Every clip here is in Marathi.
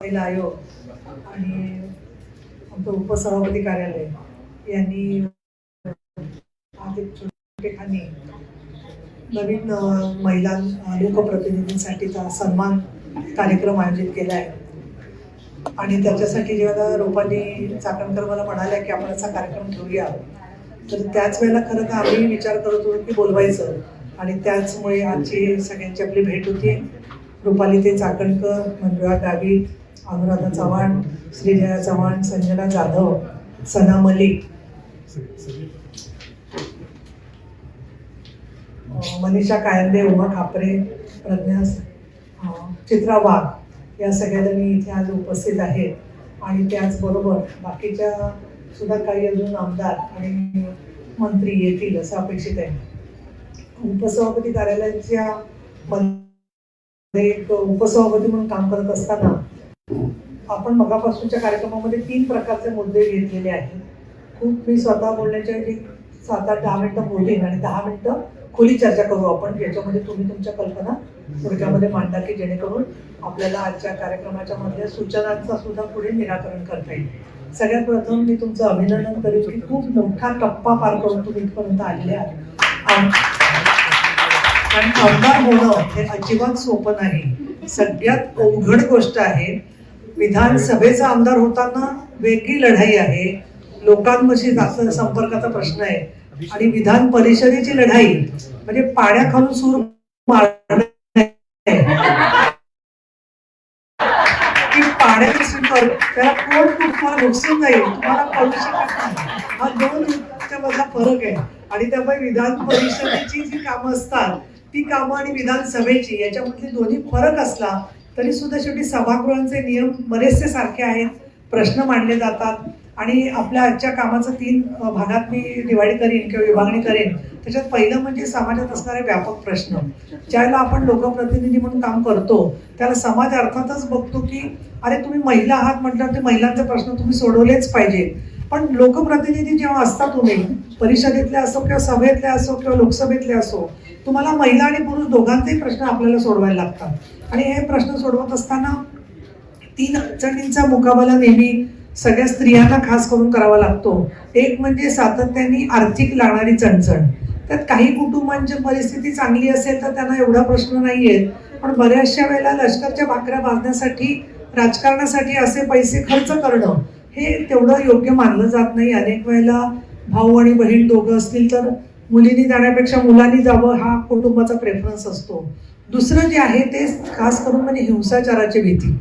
महिला आयोग आणि आमचं उपसभापती कार्यालय यांनी आज नवीन महिला लोकप्रतिनिधींसाठीचा सन्मान कार्यक्रम आयोजित केला आहे. आणि त्याच्यासाठी जेव्हा रोपाली चाकणकर मला म्हणाल्या की आपण असा कार्यक्रम ठेवूया. तर त्याच वेळेला खरं तर आम्ही विचार करत होतो की बोलवायचं. आणि त्याचमुळे आजची सगळ्यांची आपली भेट होती. रुपाली ते चाकणकर मंजुळा गावी अनुराधा चव्हाण श्रीजया चव्हाण संजना जाधव सना मलिक. मनीषा कायंदे उमा खापरे प्रज्ञा चित्रा वाघ या सगळ्या जणी इथे आज उपस्थित आहेत आणि त्याचबरोबर बाकीच्या सुद्धा काही अजून आमदार आणि मंत्री येतील असं अपेक्षित आहे. उपसभापती कार्यालयाच्या मध्ये एक उपसभापती म्हणून काम करत असताना आपण मगापासूनच्या कार्यक्रमामध्ये तीन प्रकारचे मुद्दे घेतलेले आहेत. खूप मी स्वतः बोलण्याच्या सात आठ दहा मिनटं बोलेन आणि दहा मिनटं खुली चर्चा करू आपण याच्यामध्ये तुम्ही तुमच्या कल्पना थोडक्यामध्ये मांडा की जेणेकरून आपल्याला आजच्या कार्यक्रमाच्या मधल्या सूचनांचा सुद्धा पुढे निराकरण करता येईल. सगळ्यात प्रथम मी तुमचं अभिनंदन करेन की खूप मोठा टप्पा पार करून तुम्ही इथपर्यंत आलेले आहात. आणि कारण आमदार होणं हे अजिबात सोपं नाही. सगळ्यात अवघड गोष्ट आहे विधानसभेचा आमदार होताना वेगळी लढाई आहे. लोकांपाशी जास्त संपर्काचा प्रश्न आहे. आणि विधान परिषदेची लढाई म्हणजे पाण्याखालून सूर पाण्याची सूर त्याला कोण तुम्हाला नुकसान जाईल? तुम्हाला कळू शकत नाही हा दोन मधला फरक आहे. आणि त्यामुळे विधान परिषदेची जी कामं असतात ती कामं आणि विधानसभेची याच्यामधले दोन्ही फरक असला तरी सुद्धा शेवटी सभागृहांचे नियम बरेचसे सारखे आहेत. प्रश्न मांडले जातात. आणि आपल्या आजच्या कामाचं तीन भागात मी डिवाइड करीन किंवा विभागणी करेन. त्याच्यात पहिलं म्हणजे समाजात असणारे व्यापक प्रश्न. ज्यावेळेला आपण लोकप्रतिनिधी म्हणून काम करतो त्याला समाज अर्थातच बघतो की अरे तुम्ही महिला आहात म्हटल्यावर ते महिलांचे प्रश्न तुम्ही सोडवलेच पाहिजे. पण लोकप्रतिनिधी जेव्हा असता तुम्ही परिषदेतले असो किंवा सभेतले असो किंवा लोकसभेतले असो तुम्हाला महिला आणि पुरुष दोघांचेही प्रश्न आपल्याला सोडवायला लागतात. आणि हे प्रश्न सोडवत असताना तीन अडचणींचा मुकाबला नेहमी सगळ्या स्त्रियांना खास करून करावा लागतो. एक म्हणजे सातत्याने आर्थिक लागणारी चणचण. त्यात काही कुटुंबांची परिस्थिती चांगली असेल तर त्यांना एवढा प्रश्न नाही आहेत पण बऱ्याचशा वेळेला लष्करच्या भाकऱ्या बांधण्यासाठी राजकारणासाठी असे पैसे खर्च करणं हे तेवढं योग्य मानलं जात नाही. अनेक वेळेला भाऊ आणि बहीण दोघं असतील तर मुलींनी जाण्यापेक्षा मुलांनी जावं हा कुटुंबाचा प्रेफरन्स असतो. दुसरं जे आहे ते खास करून म्हणजे हिंसाचाराची भीती.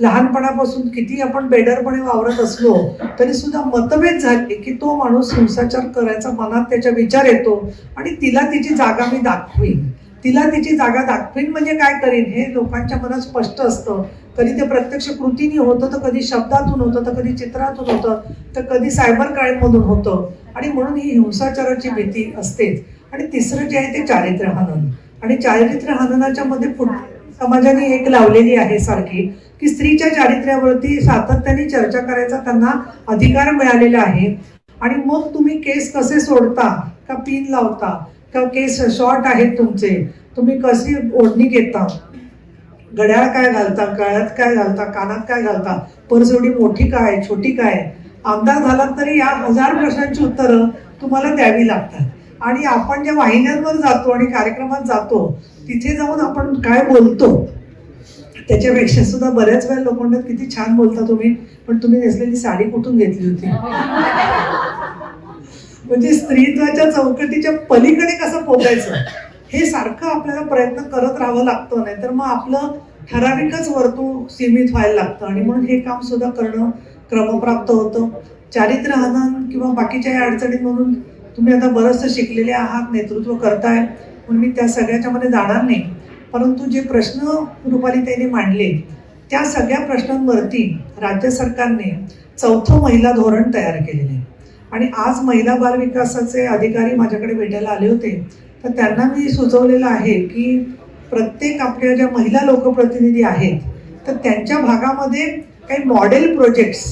लहानपणापासून किती आपण बेडरपणे वावरत असलो तरी सुद्धा मतभेद झाले की तो माणूस हिंसाचार करायचा मनात त्याच्या विचार येतो आणि तिला तिची जागा मी दाखवीन. तिला तिची जागा दाखवीन म्हणजे काय करीन हे लोकांच्या मनात स्पष्ट असतं. कधी ते प्रत्यक्ष कृतीने होतं तर कधी शब्दातून होतं तर कधी चित्रातून होतं तर कधी सायबर क्राईममधून होतं. आणि म्हणून ही हिंसाचाराची भीती असतेच. आणि तिसरं जे आहे ते चारित्र्य आनंद आणि चारित्र्य हननाच्या मध्ये समाजाने एक लावलेली आहे सारखी. की स्त्रीच्या चारित्र्यावरती सातत्याने चर्चा करायचा त्यांना अधिकार मिळालेला आहे. आणि मग तुम्ही केस कसे सोडता? का पिन लावता? का केस शॉर्ट आहेत तुमचे? तुम्ही कशी ओढणी घेता? घड्याळ काय घालता? गळ्यात काय घालता? कानात काय घालता? पर्स एवढी मोठी काय? छोटी काय? आमदार झालात तरी या हजार प्रश्नांची उत्तरं तुम्हाला द्यावी लागतात. आणि आपण ज्या वाहिन्यांवर जातो आणि कार्यक्रमात जातो तिथे जाऊन आपण काय बोलतो? त्याच्यापेक्षा सुद्धा बऱ्याच वेळा लोक म्हणतात किती छान बोलता तुम्ही पण तुम्ही नेसलेली साडी कुठून घेतली होती? म्हणजे स्त्रीत्वाच्या चौकटीच्या पलीकडे कसं पोचायचं हे सारखं आपल्याला प्रयत्न करत राहावं लागतं नाही तर मग आपलं ठराविकच वर्तुळ सीमित व्हायला लागतं आणि म्हणून हे काम सुद्धा करणं क्रमप्राप्त होतं. चारित्र्य हनन किंवा बाकीच्या या म्हणून तुम्ही आता बरंचसं शिकलेले आहात नेतृत्व करताय म्हणून मी त्या सगळ्याच्यामध्ये जाणार नाही. परंतु जे प्रश्न रुपाली मांडले त्या सगळ्या प्रश्नांवरती राज्य सरकारने चौथं महिला धोरण तयार केलेलं आहे. आणि आज महिला बाल विकासाचे अधिकारी माझ्याकडे भेटायला आले होते. तर त्यांना मी सुचवलेलं आहे की प्रत्येक आपल्या ज्या महिला लोकप्रतिनिधी आहेत तर त्यांच्या भागामध्ये काही मॉडेल प्रोजेक्ट्स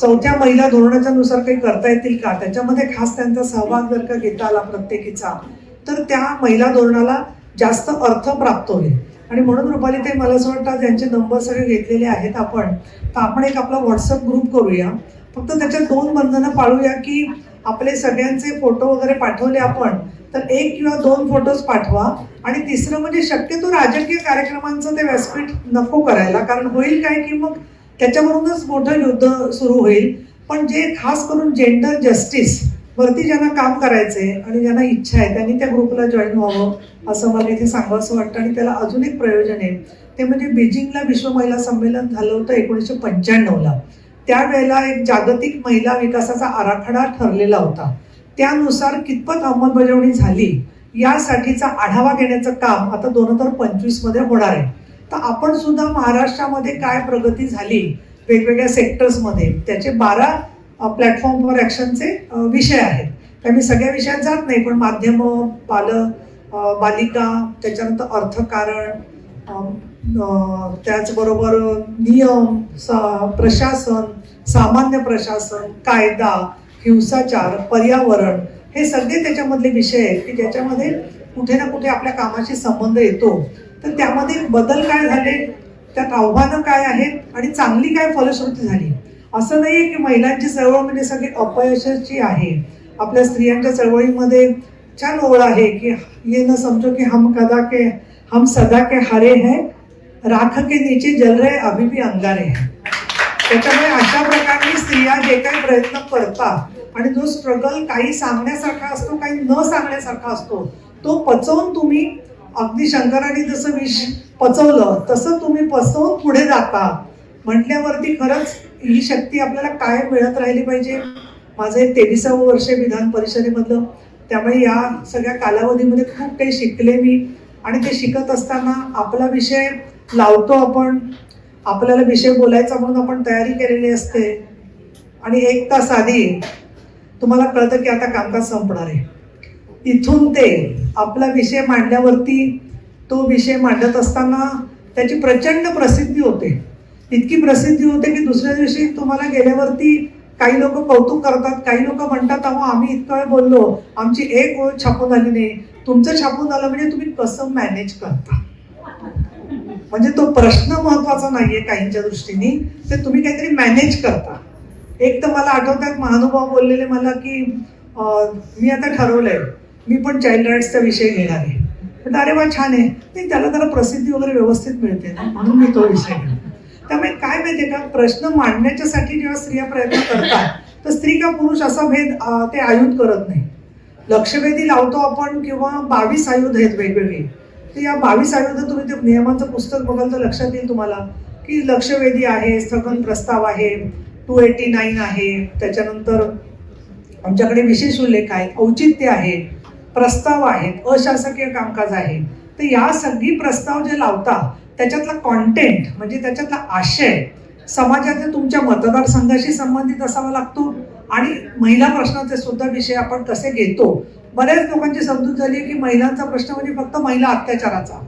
चौथ्या महिला धोरणाच्या नुसार काही करता येतील का? त्याच्यामध्ये खास त्यांचा सहभाग जर का घेता आला प्रत्येकीचा तर त्या महिला धोरणाला जास्त अर्थ प्राप्त होईल. आणि म्हणून रुपाली ते मला असं वाटतं ज्यांचे नंबर सगळे घेतलेले आहेत आपण. तर आपण एक आपला व्हॉट्सअप ग्रुप करूया. फक्त त्याच्यात दोन बंधनं पाळूया की आपले सगळ्यांचे फोटो वगैरे पाठवले आपण तर एक किंवा दोन फोटोज पाठवा. आणि तिसरं म्हणजे शक्यतो राजकीय कार्यक्रमांचं ते व्यासपीठ नको करायला कारण होईल काय की मग त्याच्यावरूनच मोठं युद्ध सुरू होईल. पण जे खास करून जेंडर जस्टिस वरती ज्यांना काम करायचंय आणि ज्यांना इच्छा आहे त्यांनी त्या ग्रुपला जॉईन व्हावं असं मला इथे सांगावंसं वाटतं. आणि त्याला अजून एक प्रयोजन आहे. ते म्हणजे बीजिंगला विश्व महिला संमेलन झालं होतं एकोणीसशे पंच्याण्णवला. त्यावेळेला एक जागतिक महिला विकासाचा आराखडा ठरलेला होता. त्यानुसार कितपत अंमलबजावणी झाली यासाठीचा आढावा घेण्याचं काम आता दोन हजार पंचवीसमध्ये होणार आहे. तर आपण सुद्धा महाराष्ट्रामध्ये काय प्रगती झाली वेगवेगळ्या सेक्टर्समध्ये त्याचे बारा प्लॅटफॉर्म फॉर ॲक्शनचे विषय आहेत. त्या मी सगळ्या विषयात जात नाही पण माध्यम बाल बालिका त्याच्यानंतर अर्थकारण त्याचबरोबर नियम सा प्रशासन सामान्य प्रशासन कायदा हिंसाचार पर्यावरण हे सगळे त्याच्यामधले विषय आहेत की ज्याच्यामध्ये कुठे ना कुठे आपल्या कामाशी संबंध येतो. तर त्यामध्ये बदल काय झाले? त्यात आव्हानं काय आहेत? आणि चांगली काय फलश्रुती झाली? असं नाही आहे की महिलांची चळवळ म्हणजे सगळी अपयशाची आहे. आपल्या स्त्रियांच्या चळवळीमध्ये छान ओळ आहे की ये न समजो की हम कदा के हम सदा के हरे है राख के नीचे जल रहे अभी भी अंगारे है. त्याच्यामुळे अशा प्रकारे स्त्रिया जे काही प्रयत्न करतात आणि जो स्ट्रगल काही सांगण्यासारखा असतो काही न सांगण्यासारखा असतो तो पचवून तुम्ही अगदी शंकराने जसं विष पचवलं तसं तुम्ही पचवून पुढे जाता. म्हटल्यावरती खरंच ही शक्ती आपल्याला काय मिळत राहिली पाहिजे? माझं हे तेविसावं वर्ष विधान परिषदेमधलं. त्यामुळे या सगळ्या कालावधीमध्ये खूप काही शिकले मी. आणि ते शिकत असताना आपला विषय लावतो आपण. आपल्याला विषय बोलायचा म्हणून आपण तयारी केलेली असते. आणि एक तास आधी तुम्हाला कळतं की आता कामकाज संपणार आहे. इथून ते आपला विषय मांडल्यावरती तो विषय मांडत असताना त्याची प्रचंड प्रसिद्धी होते. इतकी प्रसिद्धी होते की दुसऱ्या दिवशी तुम्हाला गेल्यावरती काही लोक कौतुक करतात काही लोक म्हणतात अहो आम्ही इतका वेळ बोललो आमची एक ओळ छापून आली नाही. तुमचं छापून आलं म्हणजे तुम्ही कसं मॅनेज करता? म्हणजे तो प्रश्न महत्त्वाचा नाहीये काहींच्या दृष्टीने तर तुम्ही काहीतरी मॅनेज करता. एक तर मला आठवतात महानुभाव बोललेले मला की मी आता ठरवलंय मी पण चाइल्ड राईट्सचा विषय घेणार आहे. पण अरे वा छान आहे. नाही त्याला त्याला प्रसिद्धी वगैरे व्यवस्थित मिळते ना म्हणून मी तो विषय घेणार. त्यामुळे काय माहितीये का प्रश्न मांडण्याच्यासाठी जेव्हा स्त्रिया प्रयत्न करतात तर स्त्री का पुरुष असा भेद ते आयुध करत नाही. लक्षवेधी लावतो आपण किंवा बावीस आयुध आहेत वेगवेगळे. तर या बावीस आयुध तुम्ही ते नियमांचं पुस्तक बघाल तर लक्षात येईल तुम्हाला की लक्षवेधी आहे स्थगन प्रस्ताव आहे टू एटी नाईन आहे. त्याच्यानंतर आमच्याकडे विशेष उल्लेख आहेत औचित्य आहे. प्रस्ताव आहेत अशासकीय कामकाज आहे. तर या सगळी प्रस्ताव जे लावता त्याच्यातला कॉन्टेंट म्हणजे त्याच्यातला आशय समाजाच्या तुमच्या मतदारसंघाशी संबंधित असावा लागतो. आणि महिला प्रश्नाचे सुद्धा विषय आपण कसे घेतो. बऱ्याच लोकांची समजूत झाली की महिलांचा प्रश्न म्हणजे फक्त महिला अत्याचाराचा.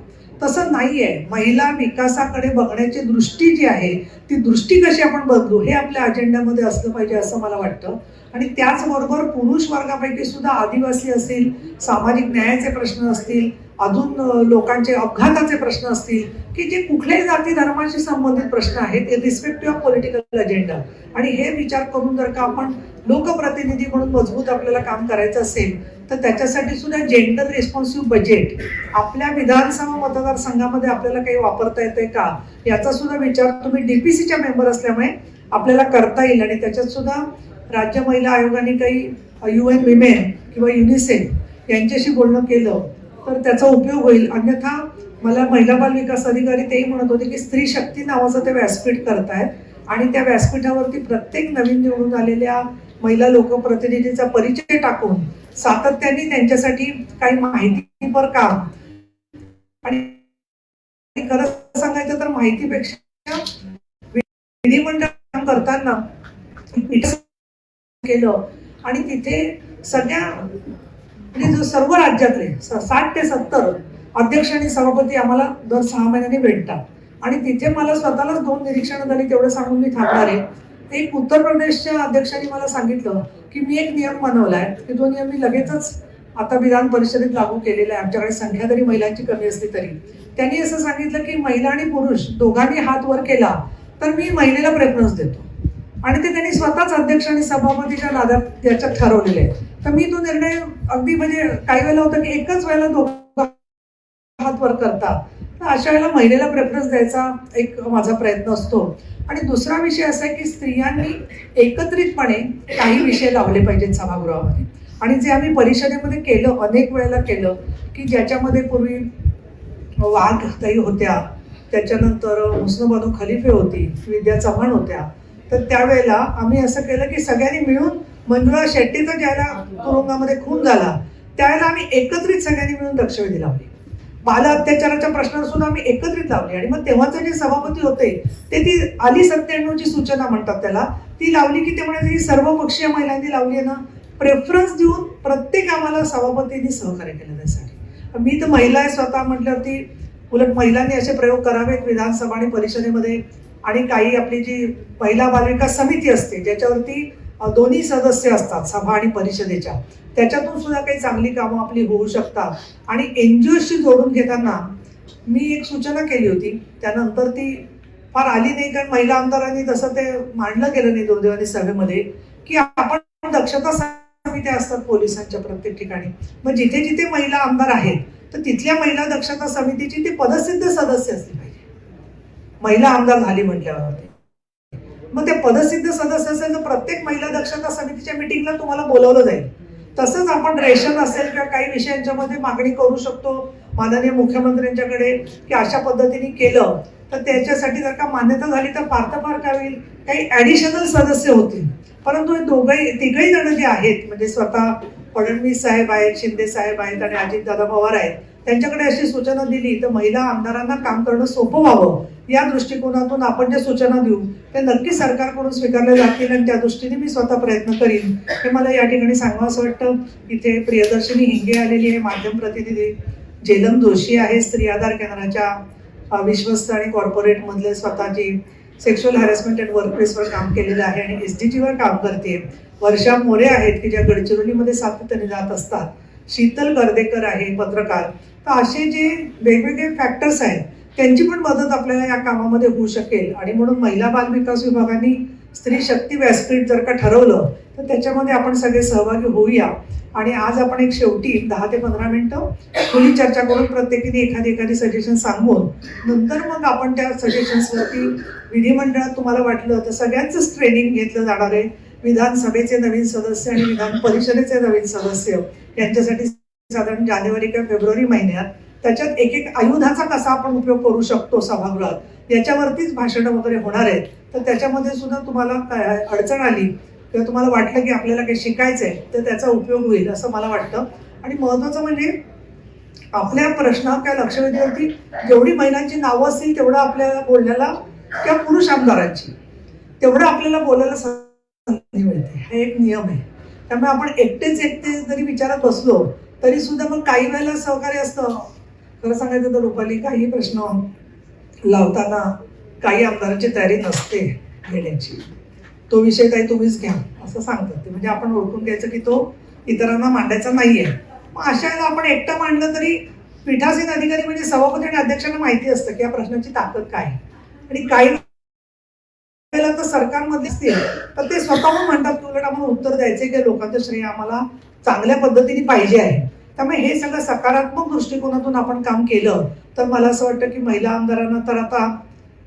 तसं नाहीये. महिला विकासाकडे बघण्याची दृष्टी जी आहे ती दृष्टी कशी आपण बदलू हे आपल्या अजेंड्यामध्ये असलं पाहिजे असं मला वाटतं. आणि त्याचबरोबर पुरुष वर्गापैकी सुद्धा आदिवासी असतील सामाजिक न्यायाचे प्रश्न असतील अजून लोकांचे अपघाताचे प्रश्न असतील की जे कुठल्याही जाती धर्माशी संबंधित प्रश्न आहेत रिस्पेक्टिव्ह ऑफ पॉलिटिकल अजेंडा आणि हे विचार करून जर का आपण लोकप्रतिनिधी म्हणून मजबूत आपल्याला काम करायचं असेल तर त्याच्यासाठी सुद्धा जेंडर रिस्पॉन्सिव्ह बजेट आपल्या विधानसभा मतदारसंघामध्ये आपल्याला काही वापरता येतंय का याचा सुद्धा विचार तुम्ही डीपीसीच्या मेंबर असल्यामुळे आपल्याला करता येईल. आणि त्याच्यात सुद्धा राज्य महिला आयोगाने काही यू एन विमेन किंवा युनिसेफ यांच्याशी बोलणं केलं तर त्याचा उपयोग होईल. अन्यथा मला महिला बाल विकास अधिकारी तेही म्हणत होते की स्त्री शक्ती नावाचं ते व्यासपीठ करतायत आणि त्या व्यासपीठावरती प्रत्येक नवीन निवडून आलेल्या महिला लोकप्रतिनिधीचा परिचय टाकून सातत्याने त्यांच्यासाठी काही माहितीपर काम आणि खरं सांगायचं तर माहितीपेक्षा विधिमंडळ काम करताना केलं आणि तिथे सगळ्या म्हणजे जो सर्व राज्यातले साठ ते सत्तर अध्यक्ष आणि सभापती आम्हाला दर सहा महिन्यांनी भेटतात. आणि तिथे मला स्वतःलाच दोन निरीक्षणं झाली तेवढं सांगून मी थांबणार आहे. एक उत्तर प्रदेशच्या अध्यक्षांनी मला सांगितलं की मी एक नियम बनवलाय की तो नियम मी लगेचच आता विधान परिषदेत लागू केलेला आहे. आमच्याकडे संख्या जरी महिलांची कमी असली तरी. त्यांनी असं सांगितलं की महिला आणि पुरुष दोघांनी हात वर केला तर मी महिलेला प्रेफरन्स देतो. आणि ते त्यांनी स्वतःच अध्यक्ष आणि सभापतीच्या नादात याच्यात ठरवलेले आहे. तर मी तो निर्णय अगदी म्हणजे काही वेळेला होतं की एकच वेळेला दोघं हात वर करतात. तर अशा वेळेला महिलेला प्रेफरन्स द्यायचा एक माझा प्रयत्न असतो. आणि दुसरा विषय असा आहे की स्त्रियांनी एकत्रितपणे काही विषय लावले पाहिजेत सभागृहामध्ये. आणि जे आम्ही परिषदेमध्ये केलं अनेक वेळेला केलं की ज्याच्यामध्ये पूर्वी वाघ ताई होत्या त्याच्यानंतर हुस्नबानू खलिफे होती विद्या चव्हाण होत्या तर त्यावेळेला आम्ही असं केलं की सगळ्यांनी मिळून मंजुळा शेट्टीचा ज्याला तुरुंगामध्ये खून झाला त्यावेळेला आम्ही एकत्रित सगळ्यांनी मिळून लक्षवेधी लावली. बाल अत्याचाराच्या प्रश्नावर सुद्धा आम्ही एकत्रित लावली आणि मग तेव्हाचे जे सभापती होते ते ती आली सत्त्याण्णवची सूचना म्हणतात त्याला. ती लावली की ते म्हणजे ही सर्वपक्षीय महिलांनी लावली आहे ना प्रेफरन्स देऊन प्रत्येक आम्हाला सभापतींनी सहकार्य केलं त्यासाठी. मी तर महिला आहे स्वतः म्हटल्यावरती उलट महिलांनी असे प्रयोग करावेत विधानसभा आणि परिषदेमध्ये. आणि काही आपली जी महिला बालविकास समिती असते ज्याच्यावरती दोन्ही सदस्य असतात सभा आणि परिषदेच्या त्याच्यातून सुद्धा काही चांगली कामं आपली होऊ शकतात. आणि एन जी ओशी जोडून घेताना मी एक सूचना केली होती त्यानंतर ती फार आली नाही कारण महिला आमदारांनी तसं ते मांडलं गेलं नाही दुर्दैवानी सभेमध्ये की आपण दक्षता समित्या असतात पोलिसांच्या प्रत्येक ठिकाणी. मग जिथे जिथे महिला आमदार आहेत तर तिथल्या महिला दक्षता समितीची ते पदसिद्ध सदस्य असली पाहिजे. महिला आमदार झाली म्हटल्यावरती. मग ते पदसिद्ध सदस्य असेल तर प्रत्येक महिला दक्षता समितीच्या मिटिंगला तुम्हाला बोलवलं जाईल. तसंच आपण रेशन असेल किंवा काही विषयांच्या मध्ये मागणी करू शकतो. माननीय मुख्यमंत्र्यांच्याकडे की अशा पद्धतीने केलं तर त्याच्यासाठी जर का मान्यता झाली तर पार्थपार तर काय होईल? काही ॲडिशनल सदस्य होतील. परंतु हे दोघंही तिघही जण जे आहेत म्हणजे स्वतः फडणवीस साहेब आहेत शिंदे साहेब आहेत आणि अजितदादा पवार आहेत त्यांच्याकडे अशी सूचना दिली तर महिला आमदारांना काम करणं सोपं व्हावं. या दृष्टिकोनातून आपण ज्या सूचना देऊ ते नक्की सरकारकडून स्वीकारल्या जातील आणि त्या दृष्टीने मी स्वतः प्रयत्न करीन. हे मला या ठिकाणी सांगावं असं वाटतं. इथे प्रियदर्शनी हिंगे आलेली आहे माध्यम प्रतिनिधी झेलम जोशी आहे स्त्री आधार केंद्राच्या विश्वस्त आणि कॉर्पोरेट मधले स्वतःची सेक्शुअल हॅरेसमेंट अँड वर्कप्लेसवर काम केलेलं आहे आणि एस डी जीवर काम करते. वर्षा मोरे आहेत की ज्या गडचिरोलीमध्ये सातत्याने जात असतात. शीतल गर्देकर आहे पत्रकार. तर असे जे वेगवेगळे फॅक्टर्स आहेत त्यांची पण मदत आपल्याला या कामामध्ये होऊ शकेल. आणि म्हणून महिला बाल विकास विभागाने स्त्री शक्ती व्यासपीठ जर का ठरवलं तर त्याच्यामध्ये आपण सगळे सहभागी होऊया. आणि आज आपण एक शेवटी दहा ते पंधरा मिनटं खुली चर्चा करून प्रत्येकीने एखादी एखादी सजेशन सांगून नंतर मग आपण त्या सजेशन्सवरती विधिमंडळात तुम्हाला वाटलं तर सगळ्यांचंच ट्रेनिंग घेतलं जाणार आहे. विधानसभेचे नवीन सदस्य आणि विधान परिषदेचे नवीन सदस्य यांच्यासाठी साधारण जानेवारी किंवा फेब्रुवारी महिन्यात त्याच्यात एक एक आयुधाचा कसा आपण उपयोग करू शकतो सभागृहात याच्यावरतीच भाषणं वगैरे होणार आहेत. तर त्याच्यामध्ये सुद्धा तुम्हाला काय अडचण आली किंवा तुम्हाला वाटलं की आपल्याला काही शिकायचं आहे तर त्याचा उपयोग होईल असं मला वाटतं. आणि महत्त्वाचं म्हणजे आपल्या प्रश्नावर काय लक्ष लक्षवेधीवरती जेवढी महिलांची नावं असतील तेवढं आपल्याला बोलण्याला किंवा पुरुष आमदारांची तेवढं आपल्याला बोलायला संधी मिळते. हा एक नियम आहे. त्यामुळे आपण एकटेच एकटे जरी विचारात बसलो तरी सुद्धा मग काही वेळेला सहकार्य असतं. खरं सांगायचं तर रुपाली काही प्रश्न लावताना काही आमदारांची तयारी नसते घेण्याची. तो विषय काही तुम्हीच घ्या असं सांगतात ते. म्हणजे आपण ओळखून घ्यायचं की तो इतरांना मांडायचा नाहीये. मग अशा वेळेला आपण एकटं मांडलं तरी पीठासीन अधिकारी म्हणजे सभापती आणि अध्यक्षांना माहिती असतं की या प्रश्नाची ताकद काय आणि काही वेळेला तर सरकारमध्ये असतील तर ते स्वतःहून म्हणतात की उलट आम्हाला उत्तर द्यायचे की लोकांचं श्रेय आम्हाला चांगल्या पद्धतीने पाहिजे आहे. त्यामुळे हे सगळं सकारात्मक दृष्टिकोनातून आपण काम केलं तर मला असं वाटतं की महिला आमदारांना तर आता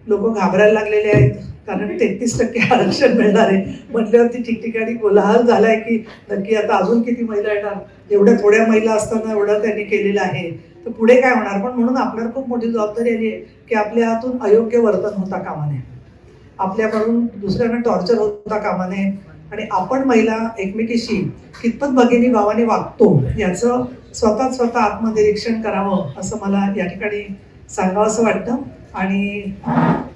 लोक घाबरायला लागलेले आहेत कारण तेहतीस टक्के आरक्षण मिळणार आहे. म्हटल्यावरती ठिकठिकाणी कोलाहल झालाय की नक्की आता अजून किती महिला येणार? एवढ्या थोड्या महिला असताना एवढं त्यांनी केलेलं आहे. तर पुढे काय होणार? पण म्हणून आपल्याला खूप मोठी जबाबदारी आली आहे की आपल्या हातून अयोग्य वर्तन होता कामा नये. आपल्याकडून दुसऱ्यांना टॉर्चर होता कामा नये. आणि आपण महिला एकमेकीशी कितपत भगिनी भावाने वागतो याचं स्वतः स्वतः आत्मनिरीक्षण करावं असं मला या ठिकाणी सांगावं असं वाटतं. आणि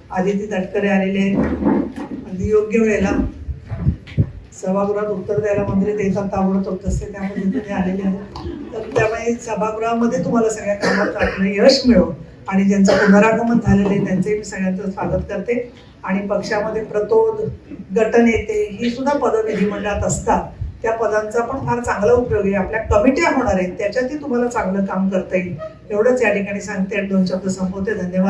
आदिती तटकरे आलेले अगदी योग्य वेळेला सभागृहात उत्तर द्यायला मंत्री देतात ताबडतोब तसे त्यामुळे तिथे आलेले आहेत. तर त्यामुळे सभागृहामध्ये तुम्हाला सगळ्या कामात आपलं यश मिळो आणि ज्यांचं पुनरागमन झालेलं आहे त्यांचंही मी सगळ्यांचं स्वागत करते. आणि पक्षामध्ये प्रतोद गटनेते ही सुद्धा पदं विधिमंडळात असतात. त्या पदांचा पण फार चांगला उपयोग आहे. आपल्या कमिट्या होणार आहेत. त्याच्यातही तुम्हाला चांगलं काम करता येईल. एवढंच या ठिकाणी सांगते. आणि दोन शब्द संपवते. धन्यवाद.